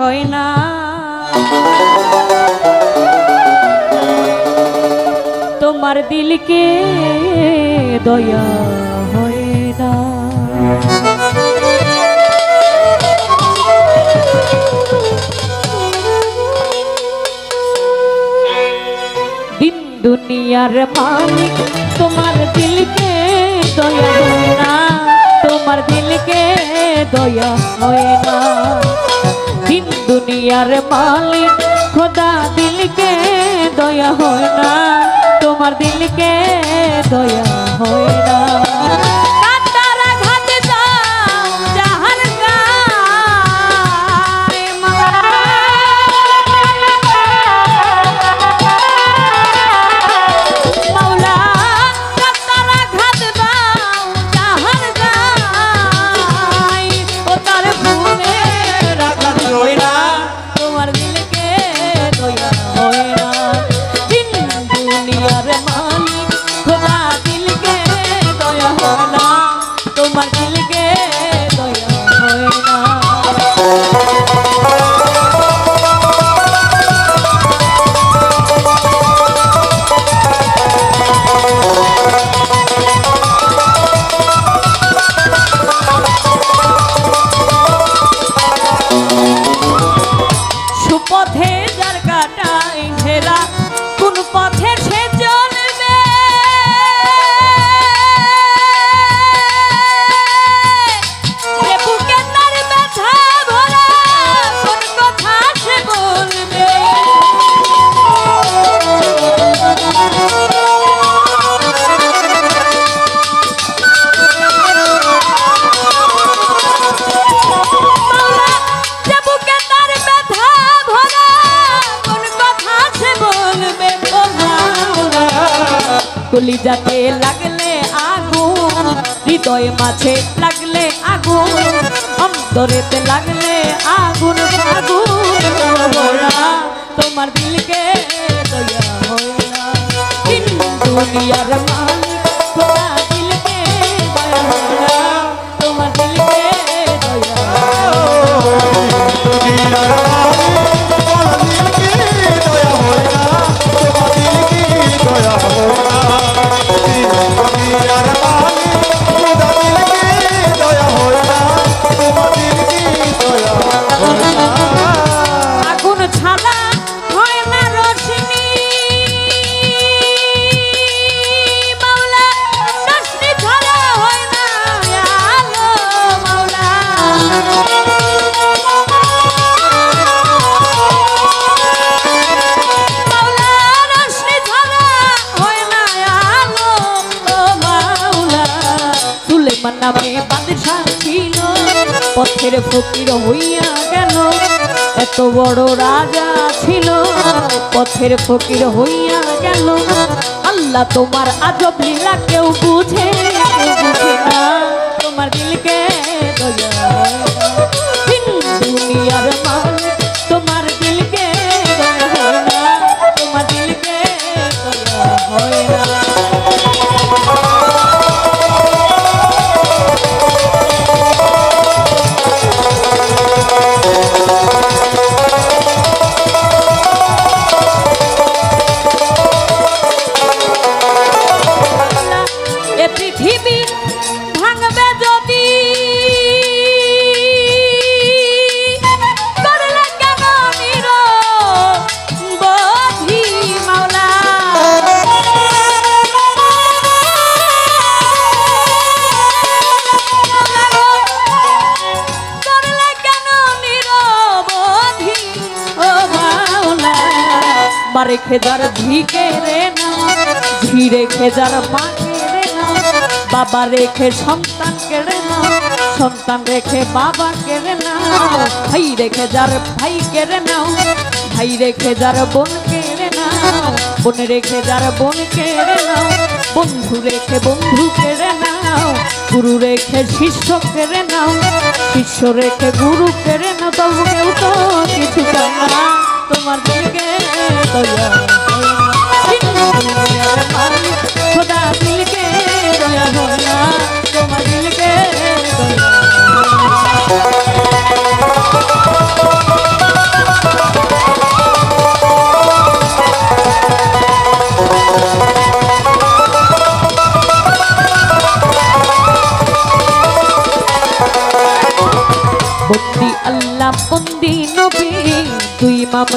সয় না। তোমার দিলকে দয়া হয় না। দিন দুনিয়ার মালিক, তোমার দিলকে দয়া হয় না। তোমার দিলকে দয়া হয় না। দুনিয়ার মালিক খোদা দিলকে দয়া হয় না। তোমার দিলকে দয়া হয় না। কলিজাতে লাগলে আগুন, হৃদয় মাঝে লাগলে আগুন, অন্তরেতে লাগলে আগুন আগুন। তোমার দিলকে দয়া হয় না দিন দুনিয়ার মালিক পথের ফকির হইয়া গেল। এত বড় রাজা ছিল, পথের ফকির হইয়া গেল। আল্লাহ তোমার আজব লীলা কেউ বুঝে তোমার দিলকে দয়া। মারে খেদার ধিকে রে না ঝি রেখে যার মাকে রে না বাবা রেখে সন্তান কেড়ে না সন্তান রেখে বাবা কেড়ে না ভাই রেখে যার ভাই কেড়ে নাও ভাই রেখে যার বোন কেড়ে নাও বোন রেখে যার বোন কেড়ে নাও বন্ধু রেখে বন্ধু কেড়ে নাও গুরু রেখে শিষ্য কেড়ে নাও শিষ্য রেখে গুরু কেড়ে নাও তবু কেউ তো কিছু চায় না তোমার দিকে দয়া। খোদা দিলকে তোমার দিলকে দয়া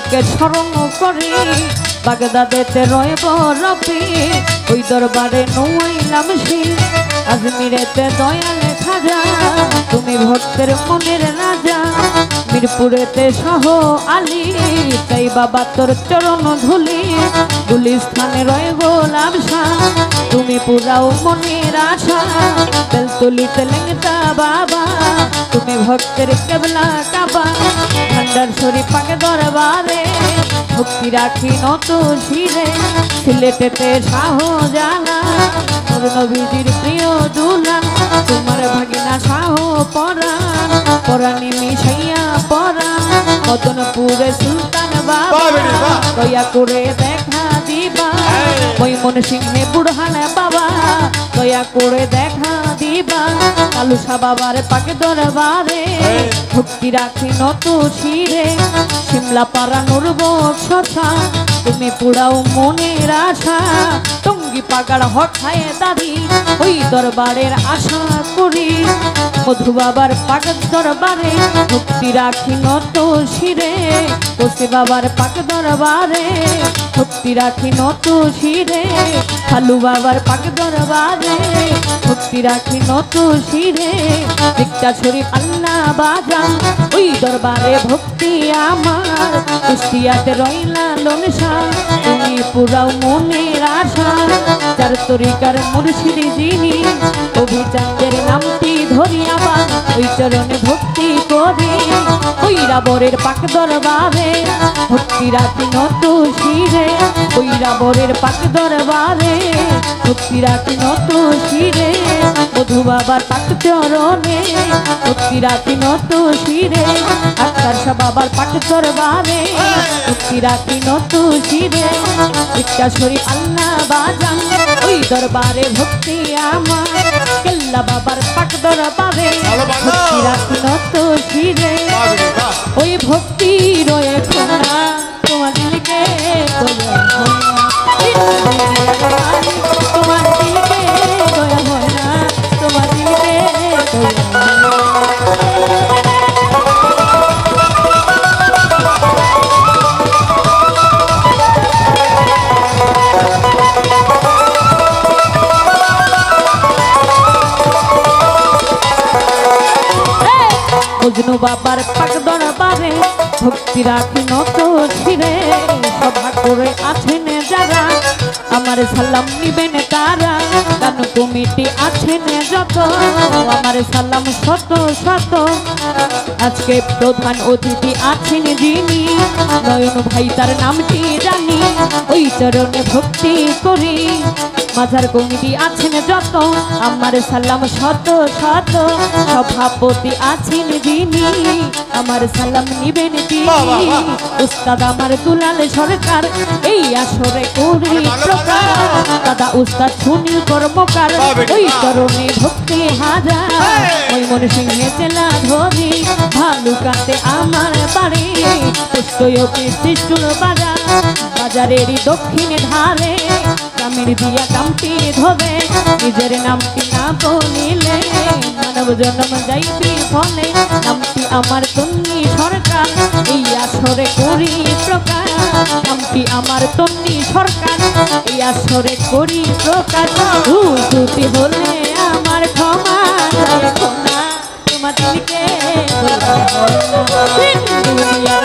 মামকে স্মরণ করে, বাগদাদেতে রয়েব রবি। ওই দরবারে নৌয়াইলাম সে, আজমিরেতে দয়ালে খাজা তুমি ভক্তের মনের রাজা, মিরপুরেতে সহ আলী। তাই বাবা তোর চরণ ধুলি, গুলিস্থানে রয়ে গোলাম শাহ তুমি পুরাও মনের আশা তেলতুলিতে লেংটা বাবা তুমি ভক্তের কেবলা কাবা ভান্ডার শরীফ পাকে দরবারে ভক্তি রাখি নত শিরে সিলেটেতে শাহ জানা নবীজির প্রিয় দুলান তোমার ভাগিনা শাহ পরাণ পরাণী মিশাইয়া পরাণ মদনপুরে সুলতান বাবা দয়া করে দেখা দিবা মৈমন সিংহে বুড়হান বাবা দয়া করে দেখা দিবা কালুসা বাবার পাকে দরবারে ভক্তি রাখি নত শিরে। শিমলা পাড়া নুরব সথা তুমি পুরাও মনের আশা। টঙ্গি পাগাড় হঠায় দাদি ওই দরবারের আশা করি। মধু বাবার পাক দরবারে ভক্তি রাখি নত শিরে। কোসে বাবার পাক দরবারে ভক্তি রাখি নত শিরে। খালু বাবার পাক দরবারে ভক্তি রাখি নত শিরে দিকটা শরীফ আল্লাহ বাজা, ওই দরবারে ভক্তি আমার। কুষ্টিয়াতে রইলা লনসা, তুমি পুরাও মনের আশা। যার তরিকার মুর্শিদি যিনি অভিচান্দের নামটি ধরিয়াবা ওই চরণে ভক্তি করি। ওই রাবরের পাক দরবারে ভক্তি রাখি নত শিরে, ওই রাবরের পাক দরবারে ভক্তি রাখি নত শিরে। মধু বাবার পাক চরণে ভক্তি রাখি নত শিরে আক্তার শাহ বাবার পাক দরবারে ভক্তি রাখি নত শিরে ইচ্ছা শরীফ আল্লাহ বাজান ওই দরবারে ভক্তি আমার কেল্লা বাবার পাক দরবারে। ভক্তি রাখি নত শিরে ওই ভক্তি মজনু বাবার পাক দরবারে, ভক্তি রাখি নত ছিরে সভা করে আছেন যারা, আমার সালাম নিবেন তারা গান কমিটি আছেন যত, আমার সালাম শত শত। আজকে প্রধান অতিথি আছেন যিনি, নয়ন ভাই তার নামটি জানি, ওই চরণে ভক্তি করি। মাঝার কমিটি আছেন যত আমার সালাম শত শত। সভাপতি আছেন যিনি আমার সালাম নিবেন তিনি। উস্তাদ আমার দুলাল সরকার এই আসরে করি প্রকার। দাদা উস্তাদ সুনীল কর্মকার ওই। চরণে ভক্তি হাজার ওই মনে সিংহে জেলা ধরি ভালুকাতে আমার বাড়ি। বাজার বাজারেরই দক্ষিণে ধারে। গ্রামের দিয়া কামটি ধরে নিজের নামটি না বলিলে মানব জন্ম যাইবি ফলে। নামটি আমার তন্নি সরকার, এই আসরে করি প্রকার। নামটি আমার তন্নি সরকার, এই আসরে করি প্রকার। ভুল হলে আমার ক্ষমা রেখো না। তোমার দুনিয়া